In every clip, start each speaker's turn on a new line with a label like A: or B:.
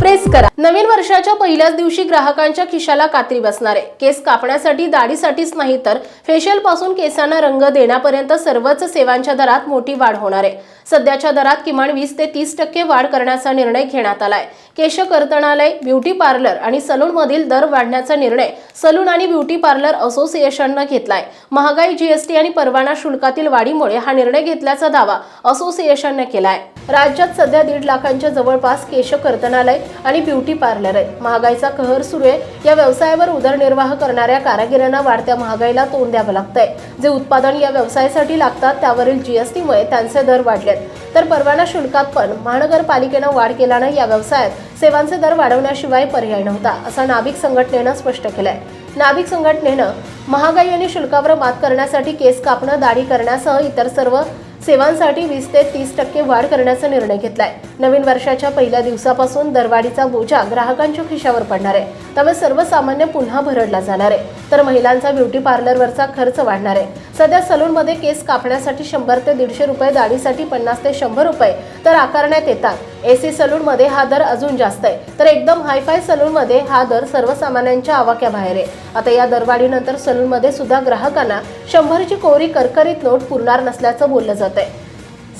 A: Press करा. नवीन वर्षाच्या पहिल्याच दिवशी ग्राहकांच्या खिशाला कात्री बसणार. आहे केस कापण्यासाठी दाढीसाठीच नाही तर फेशियलपासून केसांना रंग देण्यापर्यंत सर्वच सेवांच्या दरात मोठी वाढ होणार. आहे सध्याच्या दरात किमान वीस ते तीस टक्के वाढ करण्याचा निर्णय घेण्यात आलाय. केश कर्तनालय ब्युटी पार्लर आणि सलून मधील दर वाढण्याचा निर्णय सलून आणि ब्युटी पार्लर असोसिएशननं घेतलाय. महागाई जीएसटी आणि परवाना शुल्कातील वाढीमुळे हा निर्णय घेतल्याचा दावा असोसिएशनने केलाय. राज्यात सध्या दीड लाखांच्या जवळपास केश कर्तनालय आणि ब्युटी पार्लर आहेत महागाईचा कहर सुरू आहे. या व्यवसायावर उदरनिर्वाह करणाऱ्या कारागिरांना वाढत्या महागाईला तोंड द्यावं लागतंय. जे उत्पादन या व्यवसायासाठी लागतात त्यावरील जीएसटीमुळे त्यांचे दर वाढलेत. तर परवाना शुल्कात पण महानगरपालिकेनं वाढ केल्यानं या व्यवसायात सेवांचे दर वाढवण्याशिवाय पर्याय नव्हता असं नाभिक संघटनेनं स्पष्ट केलंय. नाभिक संघटनेनं महागाई आणि शुल्कावर मात करण्यासाठी केस कापणं दाढी करण्यासह इतर सर्व सेवांसाठी वीस ते तीस टक्के वाढ करण्याचा निर्णय घेतलाय. नवीन वर्षाच्या पहिल्या दिवसापासून दरवाढीचा बोजा ग्राहकांच्या खिशावर पडणार आहे. त्यामुळे सर्वसामान्य पुन्हा भरडला जाणार आहे. तर महिलांचा ब्युटी पार्लरवरचा खर्च वाढणार आहे. सध्या सलूनमध्ये केस कापण्यासाठी शंभर ते दीडशे रुपये दाढीसाठी पन्नास ते शंभर रुपये तर आकारण्यात येतात. एसी सलूनमध्ये हा दर अजून जास्त आहे. तर एकदम हायफाय सलूनमध्ये हा दर सर्वसामान्यांच्या आवाक्याबाहेर आहे. आता या दरवाढीनंतर सलूनमध्ये सुद्धा ग्राहकांना शंभरची कोरी करकरीत नोट पुरणार नसल्याचं बोललं जात आहे.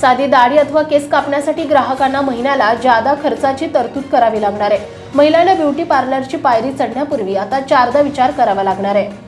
A: साधी दाढी अथवा केस कापण्यासाठी ग्राहकांना महिन्याला जादा खर्चाची तरतूद करावी लागणार आहे. महिलांना ब्युटी पार्लरची पायरी चढण्यापूर्वी आता चारदा विचार करावा लागणार आहे.